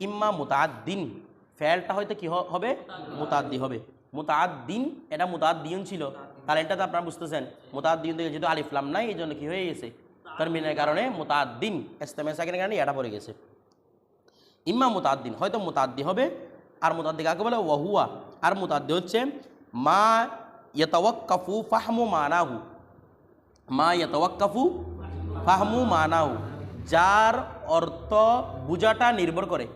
ইম্মা মুতাদ্দিন ফেলটা হয়তো কি হবে? মুতাদ্দি হবে। মুতাদ্দিন এটা মুতাদ্দিন ছিল। তাহলে এটা তো আপনারা বুঝতেছেন। মুতাদ্দিন থেকে যেহেতু আলিফলাম নাই এই জন্য কি হয়ে গেছে? তারমিনের কারণে মুতাদ্দিন ইস্তেমে সাকিনের কারণে এটা পড়ে গেছে। ইম্মা মুতাদ্দিন হয়তো মুতাদ্দি হবে। আর মুতাদ্দি কাকে বলে? ওয়াহুয়া। আর মুতাদ্দি হচ্ছে মা ইয়াতাওয়াক্কাফু ফাহমু মানাহু। মা ইয়াতাওয়াক্কাফু ফাহমু মানাহু। যার অর্থ বুঝাটা নির্ভর করে।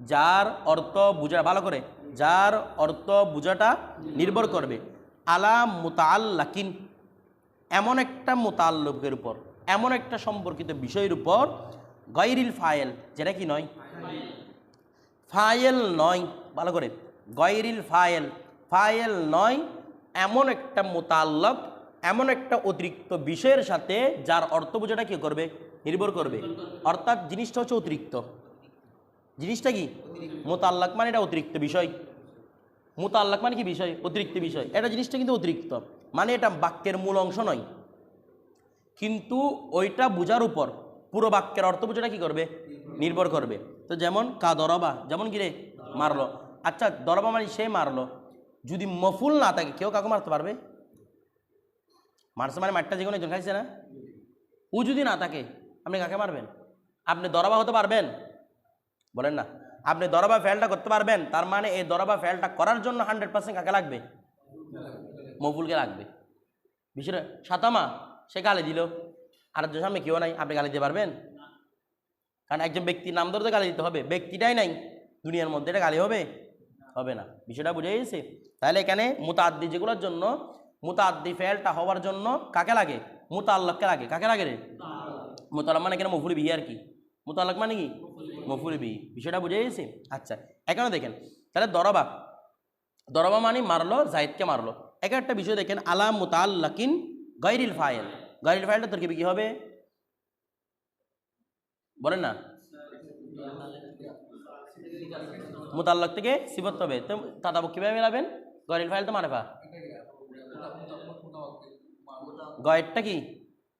যার অর্থ বুঝা ভালো করে, যার অর্থ বুঝাটা নির্ভর করবে। আলা মুতাল্লাকিন এমন একটা মোতাল্লকের উপর, এমন একটা সম্পর্কিত বিষয়ের উপর গৈরিল ফায়েল, যেটা কি নয়? ফায়েল নয়, ভালো করে গৈরিল ফায়েল। ফায়েল নয়, এমন একটা মোতাল্লক এমন একটা অতিরিক্ত বিষয়ের সাথে যার অর্থ বোঝাটা কী করবে? নির্ভর করবে। অর্থাৎ জিনিসটা হচ্ছে অতিরিক্ত। জিনিসটা কি? মোতাল্লাক মানে এটা অতিরিক্ত বিষয়। মোতাল্লাক মানে কি বিষয়? অতিরিক্ত বিষয়। এটা জিনিসটা কিন্তু অতিরিক্ত। মানে এটা বাক্যের মূল অংশ নয়। কিন্তু ওইটা বোঝার উপর, পুরো বাক্যের অর্থ বোঝাটা কি করবে? নির্ভর করবে। তো যেমন, কা দরবা, যেমন কি রে? মারলো। আচ্ছা দরবা মানে সে মারলো। যদি মফুল না থাকে, কেউ কাকে মারতে পারবে? মারছে মানে মারটা যে কোনো একজন, খাইছে না? ও যদি না থাকে, আপনি কাকে মারবেন? আপনি দরবা হতে পারবেন? বলেন না। আপনি দরবা ফেলটা করতে পারবেন, তার মানে এই দরবা ফেলটা করার জন্য হান্ড্রেড পার্সেন্ট কাকে লাগবে? মফুলকে লাগবে। বিষয়টা সাতামা, সে গালি দিল। আর একজন সামনে কেউ নাই, আপনি গালি দিতে পারবেন? কারণ একজন ব্যক্তির নাম ধরতে গালি দিতে হবে, ব্যক্তিটাই নাই, দুনিয়ার মধ্যে এটা গালি হবে? হবে না। বিষয়টা বুঝে গেছে? তাহলে এখানে মুতাদ্দি যেগুলোর জন্য, মুতাদ্দি ফেলটা হওয়ার জন্য কাকে লাগে? মুতাল্লাককে লাগে। কাকে লাগে রে? মুতাল্লাক মানে এখানে মফুরি বিহি আর কি। মুতাল্লাক মানে কি? মফুরি বিহি বিষয়টা বুঝে গেছে? আচ্ছা এখানে দেখেন, তাহলে দরবা। দরবা মানে মারলো জাহিদকে মারলো। এক একটা বিষয় দেখেন, আলা মুতাল্লাকিন গৈরিল ফাইল গৈরিল ফাইলটা তোর কি হবে? বলেন না। মুতাল্লাক থেকে সিবত হবে। তো তাদাবক কীভাবে মেলাবেন? গরিল ফাইল তো মারেফা। গয়েরটা কি?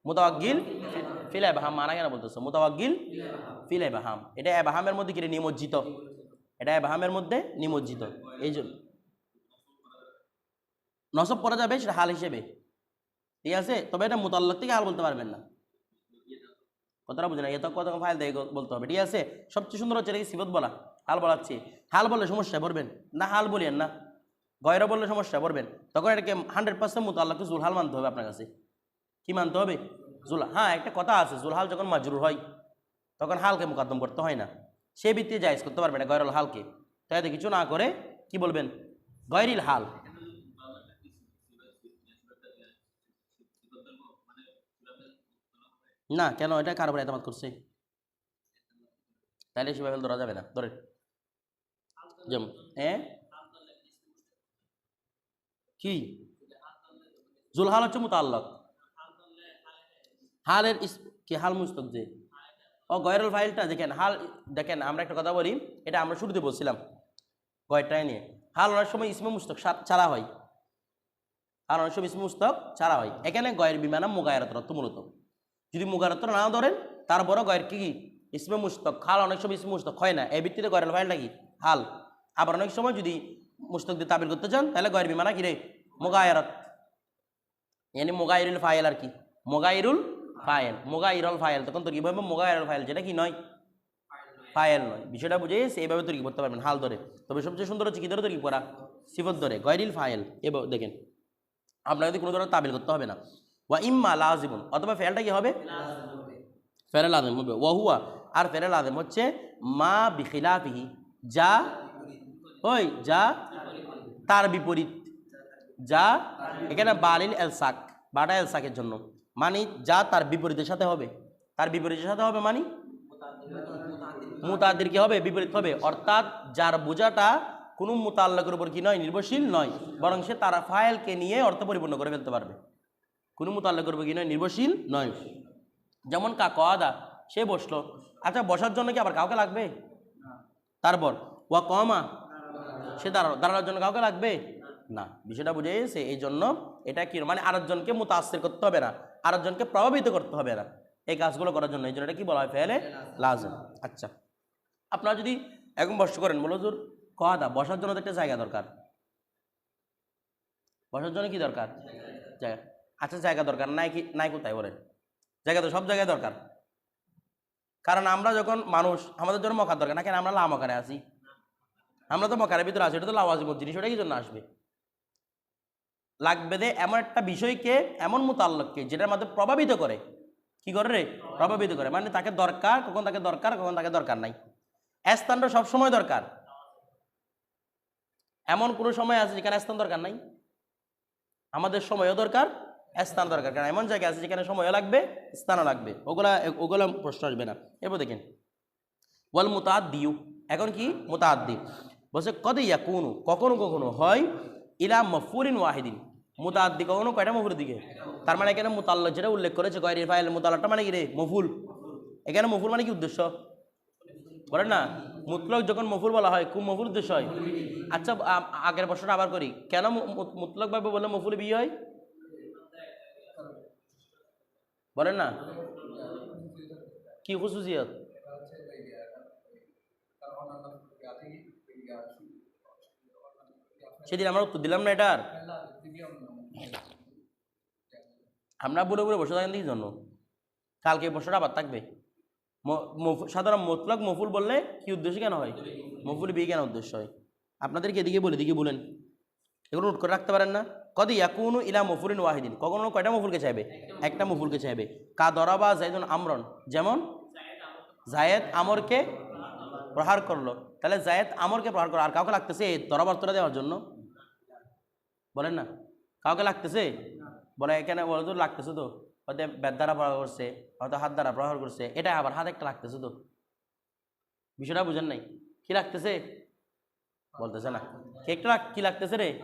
মুতাওয়াক্কিল। ফিল এবাহাম মানা কেন বলতেছো? ফিল এবাহাম এটা এবাহামের মধ্যে কি রে? নিমজ্জিত? এটা এবাহামের মধ্যে নিমজ্জিত। এই জন্য। নসব পড়া যাবে, সেটা হাল হিসেবে। ঠিক আছে? তবে এটা থেকে হাল বলতে পারবেন না। কথাটা বুঝে না। এত কত ফাইল দিয়ে বলতে হবে। ঠিক আছে? সবচেয়ে সুন্দর হচ্ছে এটাকে সিবত বলা। হাল বলাচ্ছি। হাল বললে সমস্যা পড়বেন। না হাল বলিয়েন না। গয়রা বললে সমস্যা পড়বেন। তখন এটাকে হান্ড্রেড পার্সেন্ট মতো আল্লাহকে জুলহাল মানতে হবে আপনার কাছে। কি মানতে হবে? জুল হ্যাঁ একটা কথা আছে, জুলহাল যখন মাজরুর হয়, তখন হালকে মোকদ্দম করতে হয় না। সে ভিত্তিতে জায়জ করতে পারবে না গয়রুল হালকে। তাই কিছু না করে, কি বলবেন? গয়রিল হাল। না, কেন? এটা কার উপর করছে? তাহলে সেভাবে ধরা যাবে না। ধরে যেমন হ্যাঁ কি? জুলহাল হচ্ছে মুতাল্লক হালের কি হাল মুস্তক যে? ও গয়রুল ফাইলটা দেখেন, হাল, দেখেন, আমরা একটা কথা বলি, এটা আমরা শুরুতে বলছিলাম গয়টাই নিয়ে। হাল অনেক সময় ইসমে মুস্তক ছাড়া হয়। হাল অনেক সময় ইসমে মুস্তক ছাড়া হয়। এখানে গয়ের বিমানা মুগায়রত রত্ত মূলত। যদি মুগারত না ধরেন, তারপরও গয়ের কি ইসমে মুস্তক, হাল অনেক সময় ইসমে মুস্তক হয় না। এই ভিত্তিতে গয়ের ফাইলটা কি? হাল। আবার অনেক সময় যদি মুস্তক দিয়ে তাবির করতে চান, তাহলে গয়ের বিমানা কি রে? মুগায়রত। ইয়ানি মোগাইরুল ফাইল আর কি। মোগাইরুল ফাইল, মোগাইরুল ফাইল, তখন তো কীভাবে মোগাইরুল ফাইল, যেটা কি নয়? ফাইল নয়। বিষয়টা বুঝে এইভাবে তৈরি করতে পারবেন, হাল ধরে। তবে সবচেয়ে সুন্দর হচ্ছে কী ধরে? তৈরি করা, সিফত ধরে, গয়রিল ফাইল। এবার দেখেন, আপনাকে কোনো ধরনের তাবিল করতে হবে না। ওয়া ইম্মা লাজিবুন অথবা ফেলটা কি হবে? ফেরেল আজম হবে। ওয়াহুয়া আর ফেরেল আজম হচ্ছে মা বিখিলাফিহি, যা ওই, যা তার বিপরীত, যা এখানে বালিল এলসাক, বাটা এলসাকের জন্য। মানে যা তার বিপরীতের সাথে হবে। তার বিপরীতের সাথে হবে মানে? মুতাদির কি হবে, বিপরীত হবে। অর্থাৎ যার বোঝাটা কোনো মুতাল্লাকের উপর কি নয়, নির্ভরশীল নয়। বরং সে তার ফাইলকে নিয়ে অর্থ পরিপূর্ণ করে ফেলতে পারবে। কোনো মুতাল্লাকের উপর কি নয়, নির্ভরশীল নয়। যেমন কাক আদা, সে বসল। আচ্ছা বসার জন্য কি আবার কাউকে লাগবে? তারপর, ওয়া কমা, সে দাঁড়ানো দাঁড়ানোর জন্য কাউকে লাগবে? না। বিষয়টা বুঝে গেছে? এই জন্য এটা কি মানে আরেকজনকে মুতাসির করতে হবে না। আরেকজনকে প্রভাবিত করতে হবে না। এই কাজগুলো করার জন্য। এই জন্য এটা কি বলা হয়? ফেলে লাজম। আচ্ছা। আপনারা যদি এখন বসে করেন, বলো জোর কথা, বসার জন্য একটা জায়গা দরকার। বসার জন্য কি দরকার? জায়গা। আচ্ছা জায়গা দরকার। নাই কি, নাই কোথায় বলেন? জায়গা তো সব জায়গায় দরকার। কারণ আমরা যখন মানুষ, আমাদের জন্য মকার দরকার। না কেন? আমরা লা লামকারে আছি। আমরা তো মকারের ভিতরে আছি। এটা তো লাওয়াজিম জিনিস ওটা কি জন্য আসবে? লাগবে দে এমন একটা বিষয়কে, এমন মোতাল্লককে যেটার মধ্যে প্রভাবিত করে। কি করে রে? প্রভাবিত করে। মানে তাকে দরকার, কখন তাকে দরকার, কখন তাকে দরকার নাই। স্থানটা সবসময় দরকার। এমন কোনো সময় আছে যেখানে স্থান দরকার নাই? আমাদের সময়ও দরকার, স্থান দরকার। কারণ এমন জায়গা আছে যেখানে সময়ও লাগবে, স্থানও লাগবে। ওগুলা ওগুলা প্রশ্ন আসবে না। এরপর দেখেন। ওয়াল মুতাদ দিউ এখন কি? মুতাদ দি বলছে, কদ ইয়া কোনো কখনো কখনো হয় ইলা মফুরিন ওয়াহিদিন। মুতাদ্দি কখনো কয়টা মফুরের দিকে? তার মানে এখানে মুতাল্লা যেটা উল্লেখ করেছে গয়রির ফাইল মুতাল্লাটা মানে কি রে? মফুল এখানে মফুল মানে কি উদ্দেশ্য? বলেন না। মুতলক যখন মফুল বলা হয় খুব মফুল উদ্দেশ্য হয়? আচ্ছা আগের প্রশ্নটা আবার করি। কেন মুতলক ভাবে বললে মফুল বিয়ে হয়? বলেন না। কি খুশুসিয়ত? সেদিন আমরা উত্তর দিলাম না এটার আমরা বলে বলে বসে থাকেন কি জন্য। কালকে বছরটা আবার থাকবে। সাধারণ মতলক মফুল বললে কি উদ্দেশ্য কেন হয়? মফুল বিয়ে কেন উদ্দেশ্য হয়? আপনাদেরকে এদিকে বলে, এদিকে বলেন। এগুলো নোট করে রাখতে পারেন না। কদ ইয়াকুনু ইলা মফুরিন ওয়াহিদিন। কখনো কয়টা মফুলকে চাইবে? একটা মফুলকে চাইবে। কা দরাবা জাইদুন আমরন। যেমন জায়েদ আমরকে প্রহার করল। তাহলে জায়েদ আমরকে প্রহার করল আর কাউকে লাগতেছে এই দরাবার্তটা দেওয়ার জন্য? বলেন না? কাউকে লাগতেছে? বলে এখানে বলে তো লাগতেছে তো। হয়তো বেদ দ্বারা প্রহার করছে হয়তো হাত দ্বারা প্রহার করছে এটা আবার হাত একটা লাগতেছে তো। বিষয়টা বুঝেন নাই? কি লাগতেছে? বলতেছে না। কি একটা লাগ- কি লাগতেছে রে?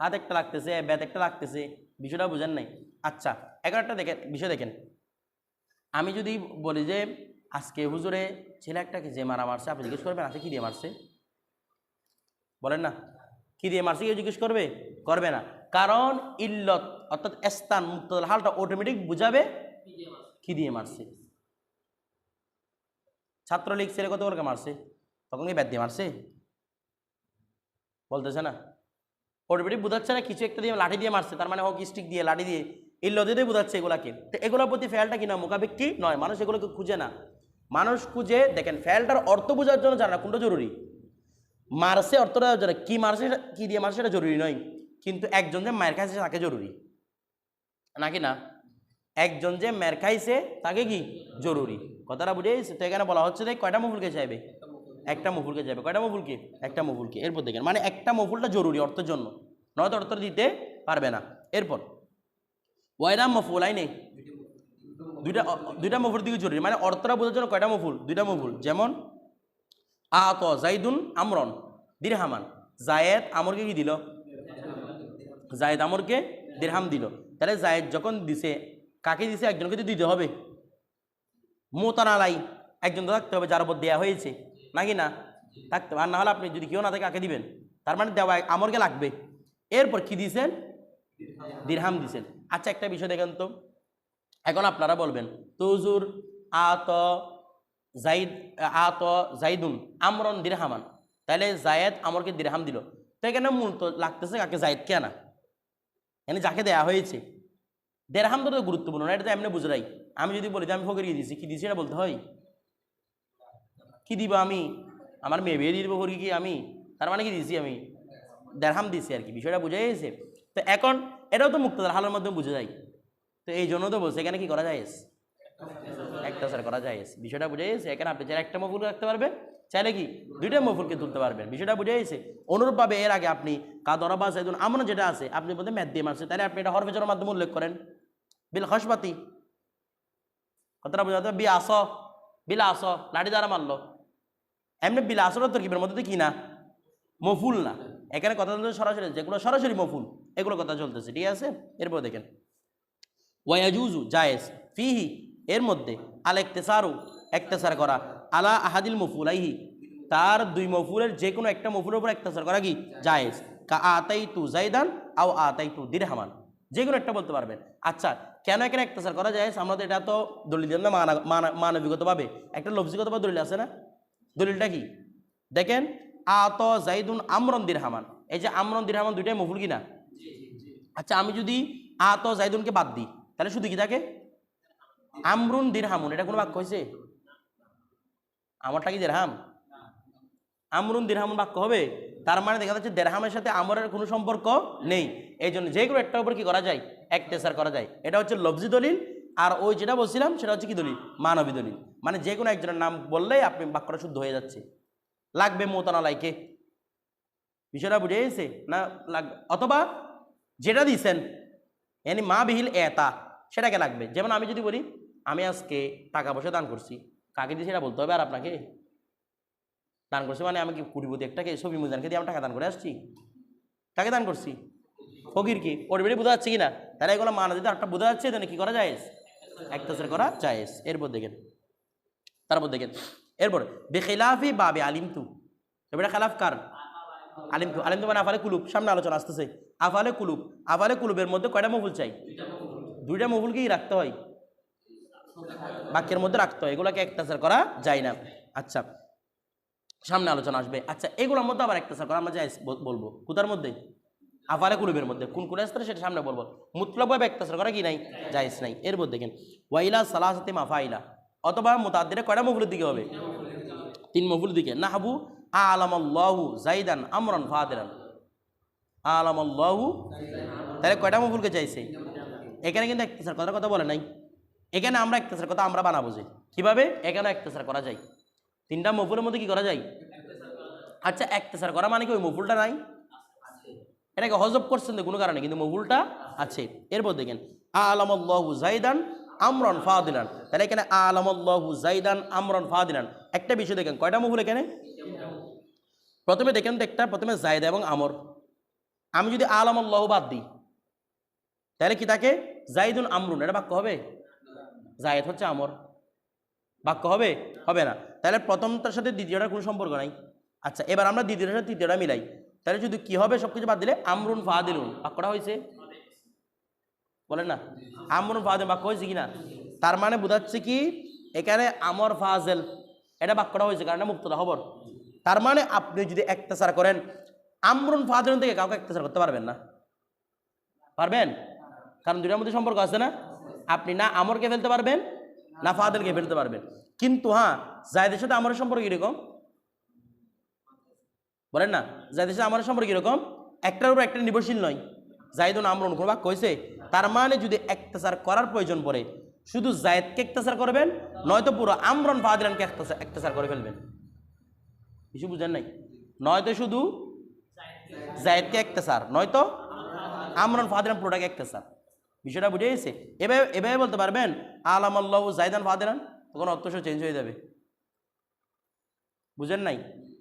হাত একটা লাগতেছে বেদ একটা লাগতেছে বিষয়টা বুঝেন নাই? আচ্ছা এখন একটা দেখেন বিষয় দেখেন। আমি যদি বলি যে আজকে হুজুরে ছেলে একটাকে যে মারা মারছে আপনি জিজ্ঞেস করবেন আজকে কী দিয়ে মারছে? বলেন না। কি দিয়ে মারছে কেউ জিজ্ঞেস করবে? করবে না। কারণ ইল্লত, অর্থাৎ স্থান মুক্ত হালটা অটোমেটিক বুঝাবে কি দিয়ে মারছে। ছাত্রলীগ ছেলে কত করে মারছে? তখন কি ব্যাট দিয়ে মারছে? বলতেছে না। অটোমেটিক বোঝাচ্ছে না, কিছু একটা দিয়ে লাঠি দিয়ে মারছে। তার মানে হকি স্টিক দিয়ে, লাঠি দিয়ে ইল্লতে দিয়ে বোঝাচ্ছে এগুলাকে। তো এগুলোর প্রতি ফেলটা কি না মোকাবেক্ষি নয়, মানুষ এগুলোকে খুঁজে না। মানুষ খুঁজে, দেখেন, ফেলটার অর্থ বোঝার জন্য জানা কোনটা জরুরি? মারছে অর্থটা কি মারছে কি দিয়ে মারছে সেটা জরুরি নয়। কিন্তু একজন যে মায়ের খাইছে তাকে জরুরি। নাকি না? একজন যে মের খাইছে তাকে কি? জরুরি। কথাটা বুঝে? তো এখানে বলা হচ্ছে যে কয়টা মফুলকে চাইবে? একটা মফুলকে চাইবে। কয়টা মফুলকে? একটা মফুলকে। এরপর দেখেন মানে একটা মফুলটা জরুরি অর্থের জন্য। নয়তো অর্থ দিতে পারবে না। এরপর ওয়াইরাম মফুল আই নেই দুইটা দুইটা মফুল দিকে জরুরি। মানে অর্থটা বোঝার জন্য কয়টা মফুল? দুইটা মফুল। যেমন আত জাইদুন আমরন দিরহামান। জায়েদ আমরকে কি দিল? জায়েদ আমরকে দিরহাম দিল। তাহলে জায়েদ যখন দিছে, কাকে দিছে? একজনকে তো দিতে হবে। মোতানালাই একজন তো থাকতে হবে, যার উপর দেওয়া হয়েছে। নাকি না? থাকতে আর না হলে আপনি যদি কেউ না থাকে, কাকে দিবেন? তার মানে দেওয়া আমরকে লাগবে। এরপর কি দিছেন? দিরহাম দিছেন। আচ্ছা একটা বিষয় দেখেন তো। এখন আপনারা বলবেন তুজুর আত জাইদ, আত জাইদুন আমরন দিরহামান। তাহলে জায়েদ আমরকে দিরহাম দিল। তো এখানে মূল তো লাগতেছে কাকে? জায়েদ কে না এখানে যাকে দেয়া হয়েছে দেড়হাম তো গুরুত্বপূর্ণ না এটা তো এমনি বুঝরাই আমি যদি বলি যে আমি ফকির দিয়েছি কি দিয়েছি এটা বলতে হয় কি দিব আমি আমার মেয়ে বিয়ে দিব কি আমি তার মানে কি দিয়েছি আমি দেড়হাম দিয়েছি আর কি বিষয়টা বুঝে গেছে তো এখন এটাও তো মুক্তদার হালের মাধ্যমে বুঝে যায় তো এই জন্য তো বলছে এখানে কি করা যায় একটা স্যার করা যায় বিষয়টা বুঝে গেছে এখানে আপনি চাইলে একটা মফুল রাখতে পারবেন চাইলে কি দুইটা মফুলকে তুলতে পারবেন? বিষয়টা বুঝে গেছে? অনুরূপভাবে এর আগে আপনি কাদরা বা সাইদুন আমন যেটা আছে, আপনি বলতে ম্যাথ দিয়ে মারছে তাহলে আপনি এটা হরফেজনের মাধ্যমে উল্লেখ করেন। বিল খসপাতি কথাটা বোঝা যাবে বি আস বিল আস লাঠি দ্বারা মারলো। এমনি বিল আসর তরকিবের মধ্যে কি না? মফুল না। এখানে কথা চলছে সরাসরি যেগুলো সরাসরি মফুল। এগুলো কথা চলতেছে, ঠিক আছে? এরপর দেখেন। ওয়াজুজু জায়েজ। ফিহি, এর মধ্যে আল একতেসারু একতেসার করা। আলা আহাদিল মফুলাইহি, তার দুই মফুলের যে কোনো একটা মফুলের উপর একতেসার করা কি? জায়েজ। কা আতাই তু জাইদান আও আতাই তু দিরহামান। যে কোনো একটা বলতে পারবেন। আচ্ছা কেন এখানে একতেসার করা যায় আমরা তো এটা তো দলিল না, মানা- মানা- মানবিকতভাবে। একটা লফজিগতভাবে দলিল আছে না? দলিলটা কি? দেখেন, আত জাইদুন আমরন দিরহামান। এই যে আমরন দিরহামান দুইটাই মফুল কি না? আচ্ছা আমি যদি আত জাইদুনকে বাদ দিই, তাহলে শুধু কি থাকে? আমরুন দিরহামুন, এটা কোনো বাক্য হয়েছে আমারটা কি দেড়হাম? আমরুন দিরহামুন বাক্য হবে? তার মানে দেখা যাচ্ছে দেড়হামের সাথে আমরের কোনো সম্পর্ক নেই। এই জন্য যে কোনো একটার উপর কি করা যায়? একটেসার করা যায়। এটা হচ্ছে লফজি দলিল। আর ওই যেটা বলছিলাম সেটা হচ্ছে কি দলিল? মানবী দলিল। মানে যে কোনো একজনের নাম বললেই আপনি বাক্যটা শুদ্ধ হয়ে যাচ্ছে। লাগবে মোতানা লাইকে। বিষয়টা বুঝে গেছে? না লাগবে অথবা যেটা দিয়েছেন এনি মা বিহিল এতা সেটাকে লাগবে। যেমন আমি যদি বলি আমি আজকে টাকা পয়সা দান করছি। কাকে দিয়ে সেটা বলতে হবে আর আপনাকে? দান করছে মানে আমি কি কুড়িপতি একটাকে ছবি মুজানকে দিয়ে আমি টাকা দান করে আসছি। কাকে দান করছি? ফকির কি পরিবারে বোঝা যাচ্ছে কি না তাহলে এগুলো মানা যদি একটা বোঝা যাচ্ছে, তাহলে কী করা যায়? একতাসের করা যায়। এরপর দেখেন। তারপর দেখেন। এরপর, বেখিলাফি বাবে আলিমতু। এবারে খেলাফ কার? আলিমতু। আলিমতু মানে আফালে কুলুব। সামনে আলোচনা আসতেছে। আফালে কুলুব। আফালে কুলুবের মধ্যে কয়টা মফুল চাই? দুইটা মফুলকেই রাখতে হয়। বাক্যের মধ্যে রাখতে হয়, এগুলোকে একতাসার করা যায় না। আচ্ছা সামনে আলোচনা আসবে। আচ্ছা এগুলোর মধ্যে আবার একতাসার করা, আমরা যাই বলব, কোথার মধ্যে? আফালে কুলুবের মধ্যে। কোন কোন স্তরে সেটা সামনে বলব। মুতলকভাবে একতাসার করা কি নাই? জায়েজ নাই। এর মধ্যে দেখেন, ওয়াইলা সালাসাতে মাফাইলা, অথবা মুতাদ্দিরে কয়টা মফুলের দিকে হবে? তিন মফুলের দিকে। নাহাবু আলামাল্লাহু জাইদান আমরান ফাদিরান। আলামাল্লাহু, তাহলে কয়টা মফুলকে চাইছে? এখানে কিন্তু একতাসার কথার কথা বলে নাই। এখানে আমরা একতাসার কথা আমরা বানাবো যে। কীভাবে? এখানে একতাসার করা যায়। তিনটা মফুলের মধ্যে কি করা যায়? আচ্ছা একতাসার করা মানে কি ওই মফুলটা নাই? এটাকে হজব করছেন তো কোনো কারণে, কিন্তু মফুলটা আছে। এরপর দেখেন, আলামাল্লাহু জাইদান আমরন ফাদিনান তাহলে এখানে আলামাল্লাহু জাইদান আমরন ফাদিনান একটা বিষয় দেখেন, কয়টা মফুল এখানে? প্রথমে দেখেন তো একটা, প্রথমে জায়দা এবং আমর। আমি যদি আলামাল্লাহু বাদ দিই, তাহলে কি তাকে? জাইদুন আমরুন, এটা বাক্য হবে? জায়েদ হচ্ছে আমর। বাক্য হবে? হবে না। তাহলে প্রথমটার সাথে দ্বিতীয়টার কোনো সম্পর্ক নাই। আচ্ছা এবার আমরা দ্বিতীয়টার সাথে তৃতীয়টা মিলাই। তাহলে যদি কি হবে সব কিছু বাদ দিলে? আমরুন ফাদিলুন। বাক্যটা হয়েছে? বলেন না। আমরুন ফাদিল বাক্য হয়েছে কি না তার মানে বোঝাচ্ছে কি? এখানে আমর ফাজেল। এটা বাক্যটা হয়েছে, কারণ মুক্তদা খবর। তার মানে আপনি যদি একটাচার করেন, আমরুন ফাদিলুন থেকে কাউকে একটাচার করতে পারবেন না। পারবেন? কারণ দুটার মধ্যে সম্পর্ক আছে না? আপনি না আমরকে ফেলতে পারবেন, না ফাদেলকে ফেলতে পারবেন। কিন্তু হ্যাঁ জায়দের সাথে আমার সম্পর্ক কীরকম? বলেন না, জায়দের সাথে আমার সম্পর্ক কীরকম? একটার উপর একটা নির্ভরশীল নয়। জায়দুন আমরুন কোনো বাক্য হয়েছে তার মানে যদি একটাচার করার প্রয়োজন পড়ে, শুধু জায়দকে একটাচার করবেন, নয়তো পুরো আমরন ফাদিলানকে একটাচার একটাচার করে ফেলবেন। কিছু বুঝেন নাই? নয়তো শুধু জায়দকে একটাচার নয়তো আমরন ফাদিলান পুরোটাকে একটাচার বিষয়টা বুঝে গেছে? এভাবে এভাবে বলতে পারবেন? আলাম আল্লাহ জাইদান ফাদিলান তখন অর্থ চেঞ্জ হয়ে যাবে। বুঝেন নাই?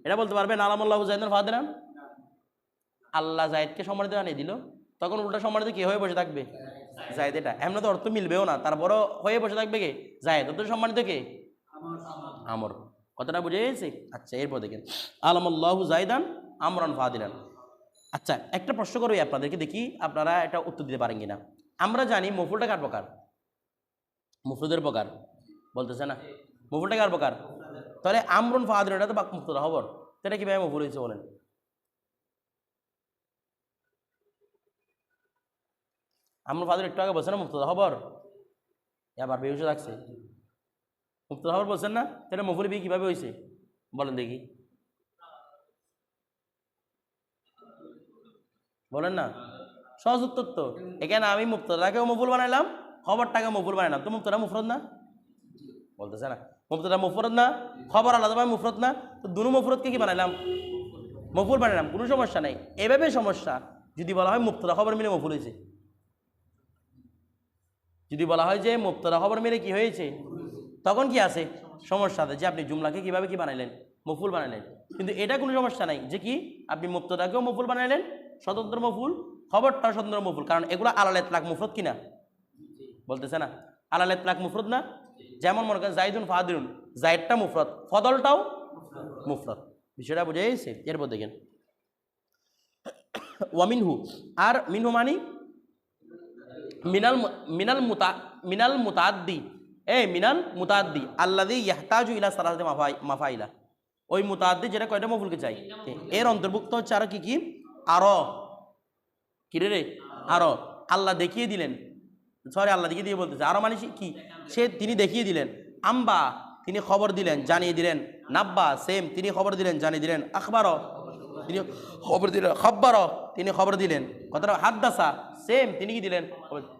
এটা বলতে পারবেন আলাম আল্লাহ জাইদান ফাদিলান? আল্লাহ জায়দকে সম্মানিত জানিয়ে দিল। তখন উল্টা সম্মানিত কে হয়ে বসে থাকবে? জায়দ এটা। এমন তো অর্থ মিলবেও না। তারপরও হয়ে বসে থাকবে কে? জায়দ অত সম্মানিত কে? আমর। কথাটা বুঝে গেছে? আচ্ছা এরপর দেখেন। আলামাল্লাহু জাইদান আমরান ফাদিলান। আচ্ছা একটা প্রশ্ন করবি আপনাদেরকে দেখি আপনারা এটা উত্তর দিতে পারেন কিনা। আমরা জানি মফুলটা কার প্রকার? মুফরুদের প্রকার, বলতেছে না। মফুলটা কার প্রকার? তাহলে আমরুন ফাদিল এটা তো বাক মুক্তরা খবর। তো এটা কীভাবে মফুল হয়েছে বলেন? আমরুন ফাদিল একটু আগে বলছে না মুক্তদা খবর? আবার বেহুশ রাখছে মুক্তদা খবর বলছেন না? তাহলে মফুল বিয়ে কীভাবে হয়েছে? বলেন দেখি। বলেন না? সহজ উত্তর। তো এখানে আমি মুক্তদাকেও মফুল বানাইলাম খবরটাকে মফুল বানাইলাম। তো মুক্তটা মুফরত না? বলতেছে না। মুক্তটা মুফরত না? খবর আলাদাভাবে মুফরত না? তো দুনু মফরতকে কি বানাইলাম? মফুল বানাইলাম, কোনো সমস্যা নেই। এভাবে সমস্যা, যদি বলা হয় মুক্তরা খবর মিলে মফুল হয়েছে। যদি বলা হয় যে মুক্তরা খবর মিলে কি হয়েছে? তখন কি আছে? সমস্যা আছে যে আপনি জুমলাকে কীভাবে কি বানাইলেন? মফুল বানাইলেন। কিন্তু এটা কোনো সমস্যা নাই। যে কি? আপনি মুক্তদাকেও মফুল বানাইলেন, স্বতন্ত্র মফুল খবরটা সুন্দর মফুল, কারণ এগুলো আলালেত লাখ মুফরত কিনা? বলতেছে না। আলালেত লাখ মুফরত না? যেমন মনে করেন জাইদুন ফাদিরুন, জাইদটা মুফরত, ফদলটাও মুফরত। বিষয়টা বুঝে গেছে? এরপর দেখেন। ওয়ামিনহু আর মিনহু মানি? মিনাল মিনাল মুতা, মিনাল মুতাদ্দি। এ, মিনাল মুতাদ্দি আল্লাদি ইয়াহতাজু ইলা সালাতে মাফাই মাফাইলা। ওই মুতাদ্দি যেটা কয়টা মফুলকে চাই? এর অন্তর্ভুক্ত হচ্ছে আরও কি কি? আরও। কি রে? আরও। আল্লাহ দেখিয়ে দিলেন। সরি, আল্লাহ দেখিয়ে দিয়ে বলতেছে। আরও মানে কি? সে তিনি দেখিয়ে দিলেন। আম্বা তিনি খবর দিলেন, জানিয়ে দিলেন। নাব্বা, সেম, তিনি খবর দিলেন, জানিয়ে দিলেন। আখবারও তিনি খবর দিলেন। খব্বারও তিনি খবর দিলেন। কথাটা হাদ্দাসা, সেম, তিনি কি দিলেন?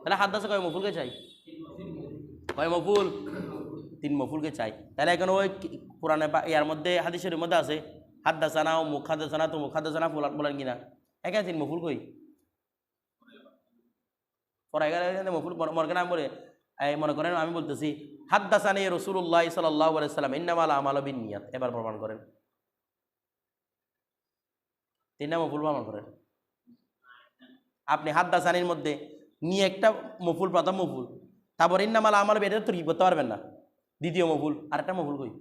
তাহলে হাদ্দাসা কয় মফুলকে চাই? কয় মফুল? তিন মফুলকে চাই। তাহলে এখন ওই বা ইয়ার মধ্যে, হাদিসের মধ্যে আছে, হাদ্দাসানা ও মুখ হাদ্দাসানা তো মুখ হাদ্দাসানা বলেন কিনা। এখানে তিন মফুল কই? মনে করেন আমি বলে এই মনে করেন, আমি বলতেছি, হাদ্দাসানি রসুল্লাহ সাল্লাহ সাল্লাম, ইন্নামাল আমাল বিন নিয়াত এবার প্রমাণ করেন। তিনটা মফুল প্রমাণ করেন। আপনি হাদ্দাসানির মধ্যে নিয়ে একটা মফুল, প্রথম মফুল, তারপর ইন্নামাল আমাল এটা তো কি করতে পারবেন না। দ্বিতীয় মফুল, আরেকটা মফুল কই?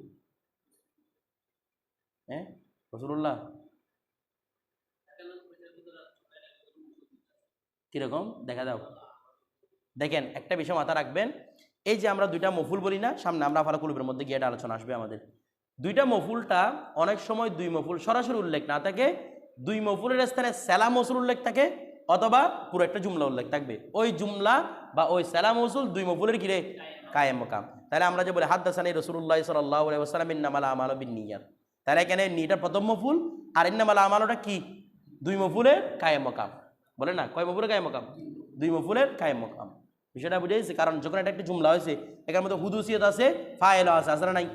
হ্যাঁ? রসুল্লাহ কীরকম? দেখা দাও। দেখেন একটা বিষয় মাথা রাখবেন, এই যে আমরা দুইটা মফুল বলি না, সামনে আমরা ফালা কুলুবের মধ্যে গিয়ে একটা আলোচনা আসবে আমাদের। দুইটা মফুলটা অনেক সময় দুই মফুল সরাসরি উল্লেখ না থাকে, দুই মফুলের স্থানে সেলা মসুল উল্লেখ থাকে অথবা পুরো একটা জুমলা উল্লেখ থাকবে। ওই জুমলা বা ওই সেলা মসুল দুই মফুলের কিরে কায়েম মকাম। তাহলে আমরা যে বলি, হাদ্দাসানি রসুল্লাহ সাল্লাহ ইন্নামালা আমাল বিন নিয়ার তাহলে এখানে নিটা প্রথম মফুল আর ইন্নামালা আমালটা কি? দুই মফুলের কায়েম মকাম। বলে না? কয় মফুলের কায়েম মকাম? দুই মফুলের কায়েম মকাম। বিষয়টা বুঝেছি? কারণ যখন এটা একটা জুমলা হয়েছে, এখানে মধ্যে হুদুসিয়ত আছে ফায়েল আছে আসলে নাই?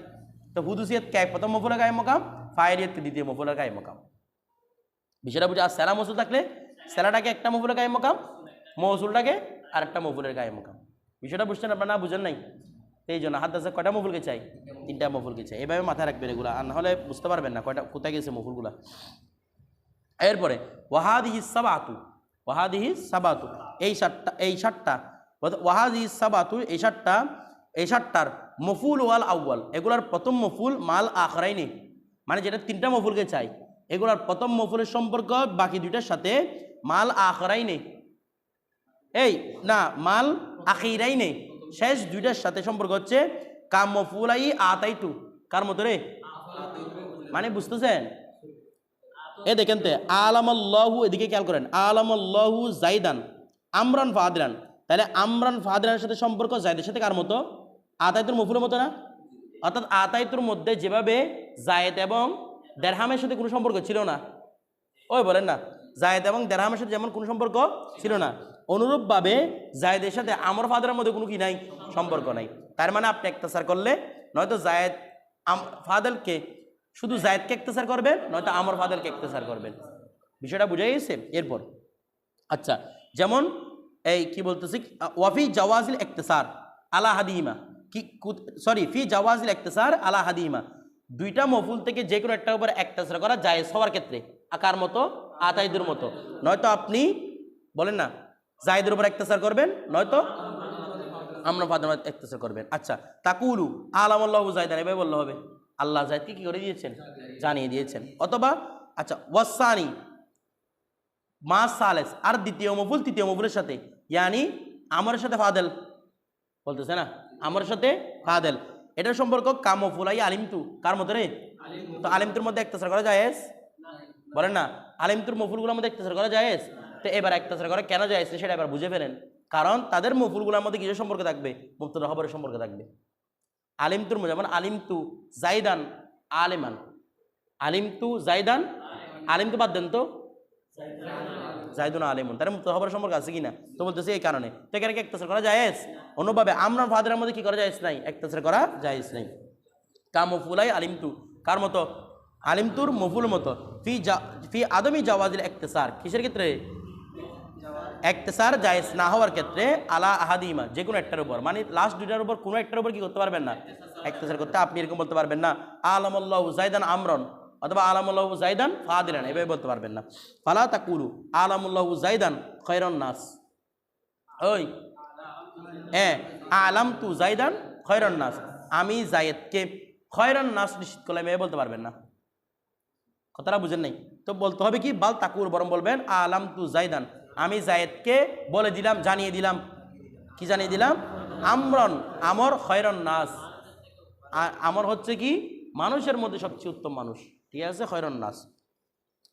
তো হুদুসিয়ত কে? প্রথম মফুলের গায়ে মকাম ফায়েলিয়ত দ্বিতীয় মফুলের গায়ে মকাম। বিষয়টা বুঝে, আর সেলা মসুল থাকলে, সেলাটাকে একটা মফুলের কায়েম মকাম, মৌসুলটাকে আরেকটা মফুলের গায়ে মকাম। বিষয়টা বুঝছেন আপনার না? বুঝেন নাই? এই জন্য হাত দাসে কয়টা মফুলকে চাই? তিনটা মফুলকে চাই। এভাবে মাথায় রাখবেন এগুলো, আর নাহলে বুঝতে পারবেন না কয়টা, কোথায় গেছে মফুলগুলা এরপরে, ওয়াহাদিহি সাবাতু ওয়াহাদিহি সাবাতু। এই সাতটা এই সাতটা ওয়াহাদিহি সাবাতু এই সাতটা এই সাতটার মফুল ওয়াল আউয়াল, এগুলার প্রথম মফুল মাল আখরাইনি। মানে যেটা তিনটা মফুলকে চাই। এগুলার প্রথম মফুলের সম্পর্ক, বাকি দুইটার সাথে মাল আখরাইনি। এই, না, মাল আখিরাই নেই শেষ দুইটার সাথে সম্পর্ক হচ্ছে কাম মফুলাই আতাইটু কার মতো রে? মানে বুঝতেছেন? এ দেখেন তে, আলামাল্লাহু, এদিকে খেয়াল করেন, আলামাল্লাহু জাইদান, আমরান ফাদরান। তাহলে আমরান ফাদরানের সাথে সম্পর্ক জায়দের সাথে কার মতো? আতাইতুর মফুলের মতো না? অর্থাৎ আতায়তুর মধ্যে যেভাবে জায়েদ এবং দেড়হামের সাথে কোনো সম্পর্ক ছিল না। ওই বলেন না, জায়েদ এবং দেড়হামের সাথে যেমন কোনো সম্পর্ক ছিল না, অনুরূপভাবে জায়েদের সাথে আমর ফাদারের মধ্যে কোনো কি নাই? সম্পর্ক নাই। তার মানে আপনি একতাসার করলে নয়তো জায়েদ ফাদেলকে শুধু জায়েদকে একতাসার করবেন নয়তো আমর ফাদেলকে একতাসার করবেন বিষয়টা বুঝে গেছে? এরপর। আচ্ছা যেমন এই কি বলতেছি ওয়াফি জওয়াজিল একতেসার আলা হাদিমা। কি সরি, ফি জওয়াজিল একতেসার আলা হাদিমা। দুইটা মফুল থেকে যে কোনো একটা উপর একতেসার করা যায় সবার ক্ষেত্রে, আকার মতো, আতাইদের মতো। নয়তো আপনি, বলেন না, জায়দের উপর একতেসার করবেন, নয়তো আমরা ফাদার একতেসার করবেন। আচ্ছা তাকুলু, আলামাল্লাহ জায়দান, এভাবে বললে হবে। আল্লাহ জায়দকে কি করে দিয়েছেন? জানিয়ে দিয়েছেন। অথবা আচ্ছা ওয়াসানি মা সালেস, আর দ্বিতীয় মফুল, তৃতীয় মফুলের সাথে ইয়ানি আমার সাথে ফাদেল বলতেছে না আমার সাথে ফাদেল এটার সম্পর্ক কামফুলাই আলিমতু কার মতো রে তো আলিমতুর মধ্যে একতাসার করা জায়েজ বলেন না আলিমতুর মফুলগুলোর মধ্যে একতাসার করা জায়েজ তো এবার একতাসার করা কেন জায়েজ সেটা এবার বুঝে ফেলেন কারণ তাদের মফুলগুলোর মধ্যে কিসের সম্পর্ক থাকবে মুক্তর খবরের সম্পর্ক থাকবে আলিমতুর যেমন আলিমতু জাইদান আলেমান আলিমতু জাইদান আলিমতু বাদ দেন তো জাইদুন আলিমুন। তার মুক্ত হবার সম্পর্ক আছে কিনা? তো বলতেছে এই কারণে। তো এখানে কি একতাসার করা জায়েজ? অন্যভাবে আমরা ফাদারের মধ্যে কি করা জায়েজ নাই? একতাসার করা জায়েজ নাই। কা মফুলাই আলিমতু? কার মতো? আলিমতুর মফুল মতো। ফি জা, ফি আদমি জাওয়াজিল একতেসার। কিসের ক্ষেত্রে? একতেসার জায়েজ না হওয়ার ক্ষেত্রে আলা আহাদিমা, যে কোনো একটার উপর। মানে লাস্ট দুইটার উপর কোনো একটার উপর কি করতে পারবেন না? একতেসার করতে আপনি এরকম বলতে পারবেন না। আলমাল্লাহ জাইদান আমরন। অথবা আলামুল্লাহ জাইদান ফাদিলান, এভাবে বলতে পারবেন না। ফালা তাকুলু, আলামুল্লাহ জাইদান খৈরন নাস। ওই হ্যাঁ আলাম তু জাইদান খয়রন নাস। আমি জায়েদকে খয়রন নাস নিশ্চিত করলাম, এভাবে বলতে পারবেন না। কথাটা বুঝেন নাই? তো বলতে হবে কি? বাল তাকুর বরং বলবেন আলাম তু জাইদান আমি জায়েদকে বলে দিলাম, জানিয়ে দিলাম। কি জানিয়ে দিলাম? আমরন, আমর খয়রন নাস। আমর হচ্ছে কি? মানুষের মধ্যে সবচেয়ে উত্তম মানুষ। ঠিক আছে? খয়রন নাস।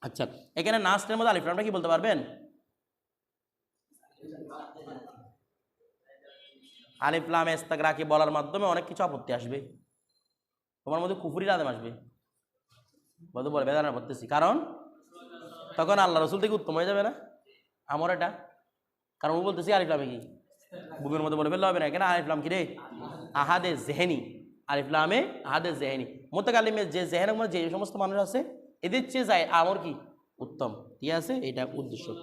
আচ্ছা এখানে নাসের মধ্যে আলিফলামটা কি বলতে পারবেন? আলিফলাম এস্তাকরাকে বলার মাধ্যমে অনেক কিছু আপত্তি আসবে। তোমার মধ্যে কুফুরি আদেম আসবে। বধু বলে বেদানা করতেছি কারণ? তখন আল্লাহ রসুল থেকে উত্তম হয়ে যাবে না? আমার এটা। কারণ ও বলতেছি আলিফলামে কি? বুকের মধ্যে বলে ফেললে হবে না কেন আলিফলাম কি রে? আহাদে জেহেনি। আলিফলামে আহাদে জেহেনি। মোত্তাক আলিমের যে জেহেনের মধ্যে যে সমস্ত মানুষ আছে, এদের চেয়ে যায় আমর কি? উত্তম। ঠিক আছে? এটা উদ্দেশ্য।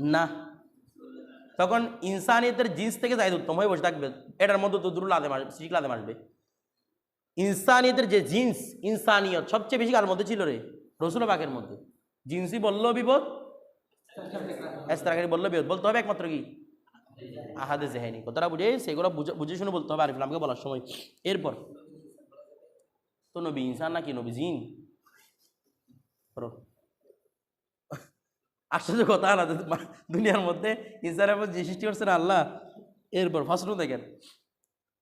না। তখন ইনসানিয়তের জিন্স থেকে জায়দ উত্তম হয়ে বসে থাকবে। এটার মধ্যে তো দুরুল আদেম আসবে শিখ আদেম আসবে। ইনসানিয়তের যে জিন্স, ইনসানিয়ত সবচেয়ে বেশি কার মধ্যে ছিল রে? রসুল বাকের মধ্যে। জিন্সই বলল বিপদ এস্তারাকারি বলল বিপদ। বলতে হবে একমাত্র কি? আহাদে জেহেনি কথাটা বুঝে সেগুলো বুঝে শুনে বলতে হবে আরিফুল আমাকে বলার সময়। এরপর, তো নবী ইনসান নাকি নবী জিন? আশ্চর্য কথা মা- দুনিয়ার মধ্যে ইনসানের মধ্যে যে সৃষ্টি করছেন আল্লাহ। এরপর, ফার্স্ট দেখেন।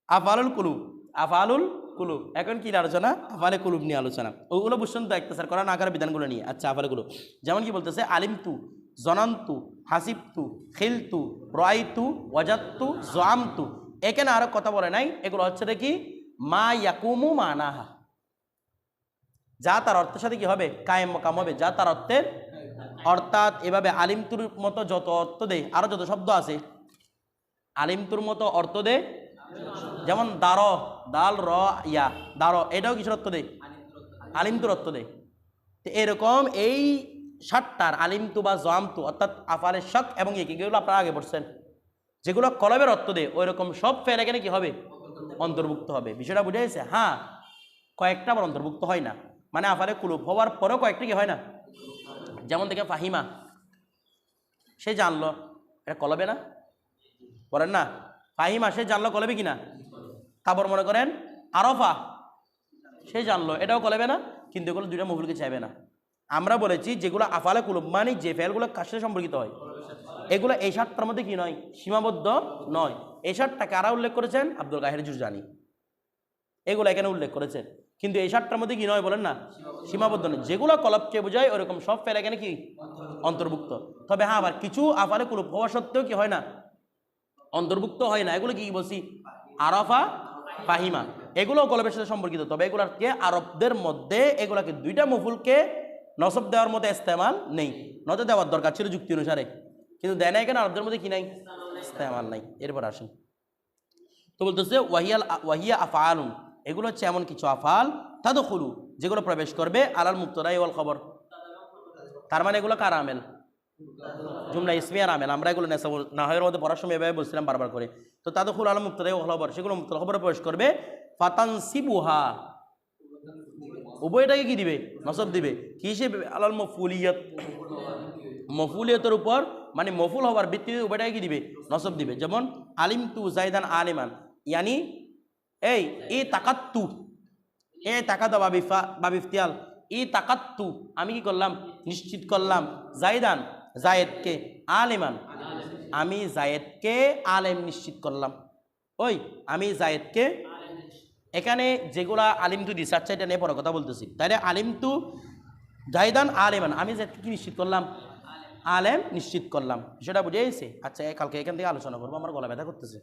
আফালুল কুলুব। আফালুল কুলুব। এখন কি আলোচনা? আফালে কুলুব নিয়ে আলোচনা। ওগুলো বুঝছেন তো, একটা স্যার করান আকার বিধানগুলো নিয়ে। আচ্ছা আফালে কুলুব। যেমন কি বলতেছে, আলিমতু জনান্তু, হাসিবতু, খিলতু, রয়তু, ওয়াজাত্তু, জোয়ামতু। এখানে আরও কথা বলে নাই, এগুলো হচ্ছে কি মা ইয়াকুমু মানাহা যা তার অর্থের সাথে কি হবে? কায়েম কাম হবে। যা তার অর্থের, অর্থাৎ এভাবে আলিমতুর মতো যত অর্থ দেয়, আরও যত শব্দ আছে, আলিমতুর মতো অর্থ দেয়, যেমন দার, দাল, র, ইয়া। দার, এটাও কিছু অর্থ দেয়? আলিমতুর অর্থ দেয়। তো এরকম এই ষাটটার আলিমতু বা জয়ামতু অর্থাৎ আফালের শক এবং এগুলো আপনারা আগে পড়ছেন। যেগুলো কলবের অর্থ দেয় ওই রকম সব ফের এখানে কি হবে? অন্তর্ভুক্ত হবে। বিষয়টা বুঝে গেছে? হ্যাঁ কয়েকটা আবার অন্তর্ভুক্ত হয় না। মানে আফালে কুলুপ হওয়ার পরেও কয়েকটা কি হয় না? যেমন দেখে ফাহিমা, সে জানলো, এটা কলবে না? বলেন না? ফাহিমা, সে জানলো কলবে কি না? তারপর মনে করেন আরফা, সে জানলো, এটাও কলবে না? কিন্তু এগুলো দুইটা মহুলকে চাইবে না। আমরা বলেছি যেগুলো আফালে কুলুব মানে যে ফেলগুলো কার সম্পর্কিত হয়? এগুলো এই সাতটার মধ্যে কি নয়? সীমাবদ্ধ নয়। এই সাতটা কারা উল্লেখ করেছেন? আব্দুল কাহের জুরজানি। এগুলো এখানে উল্লেখ করেছেন। কিন্তু এই সাতটার মধ্যে কি নয় বলেন না? সীমাবদ্ধ নয়। যেগুলো কলপকে বোঝায়, ওরকম সব ফেল এখানে কি? অন্তর্ভুক্ত। তবে হ্যাঁ আবার কিছু আফালে কুলুপ হওয়া সত্ত্বেও কি হয় না? অন্তর্ভুক্ত হয় না। এগুলো কি বলছি? আরফা, ফাহিমা। এগুলো কলবের সাথে সম্পর্কিত। তবে এগুলোকে আরবদের মধ্যে এগুলাকে দুইটা মফুলকে নসব দেওয়ার মতো ইস্তেমাল নেই। নজর দেওয়ার দরকার ছিল যুক্তি অনুসারে। কিন্তু দেয় নাই কেন? আরবদের মধ্যে কি নাই? ইস্তেমাল নাই। এরপর আসেন। তো বলতেছে, ওয়াহিয়াল ওয়াহিয়া আফালুন এগুলো হচ্ছে এমন কিছু আফাল তাদো খুলু যেগুলো প্রবেশ করবে আলাল মুক্তরাই ওয়াল খবর। তার মানে এগুলো কার আমেল? জুমলা ইসমিয়ার আমেল। আমরা এগুলো নেশা না হয় মধ্যে পড়ার সময় এভাবে বলছিলাম বারবার করে। তো তাদের খুল আলম মুক্তরাই ওয়াল খবর, সেগুলো মুক্ত খবরে প্রবেশ করবে। ফাতান সিবুহা উভয়টাকে কি দিবে? নসব দিবে। কি হিসেবে? আলাল মফুলিয়ত। মফুলিয়তের উপর মানে মফুল হওয়ার ভিত্তিতে উভয়টাকে কি দিবে? নসব দিবে। যেমন আলিম তু জাইদান আলিমান। ইয়ানি, এই এ তাকাত্তু। এ তাকাত বাবিফা, বাবিফতিয়াল। ই তাকাত্তু। আমি কি করলাম? নিশ্চিত করলাম। জাইদান, জায়েদকে আলেমান। আমি জায়েদকে আলেম নিশ্চিত করলাম। ওই, আমি জায়েদকে এখানে যেগুলা আলিমতু দিছে আচ্ছা এটা নিয়ে পরে কথা বলতেছি। তাইলে আলিমতু জাহিদান আলেমান, আমি যে কি নিশ্চিত করলাম? আলেম নিশ্চিত করলাম। সেটা বুঝে আচ্ছা কালকে এখান থেকে আলোচনা করব, আমার গলা ব্যথা করতেছে।